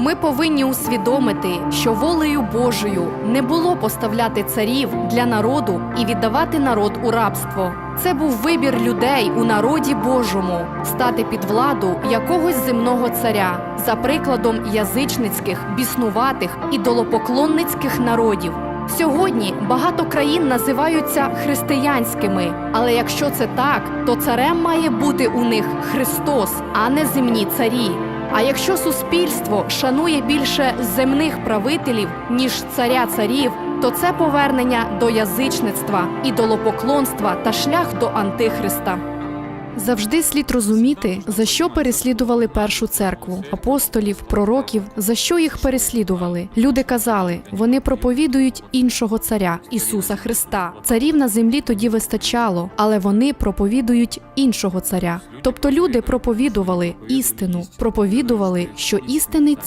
Ми повинні усвідомити, що волею Божою не було поставляти царів для народу і віддавати народ у рабство. Це був вибір людей у народі Божому стати під владу якогось земного царя, за прикладом язичницьких, біснуватих, ідолопоклонницьких народів. Сьогодні багато країн називаються християнськими, але якщо це так, то царем має бути у них Христос, а не земні царі. А якщо суспільство шанує більше земних правителів, ніж царя царів, то це повернення до язичництва, ідолопоклонства та шлях до антихриста. Завжди слід розуміти, за що переслідували першу церкву, апостолів, пророків, за що їх переслідували. Люди казали, вони проповідують іншого царя Ісуса Христа. Царів на землі тоді вистачало, але вони проповідують іншого царя. Тобто люди проповідували істину, проповідували, що істинний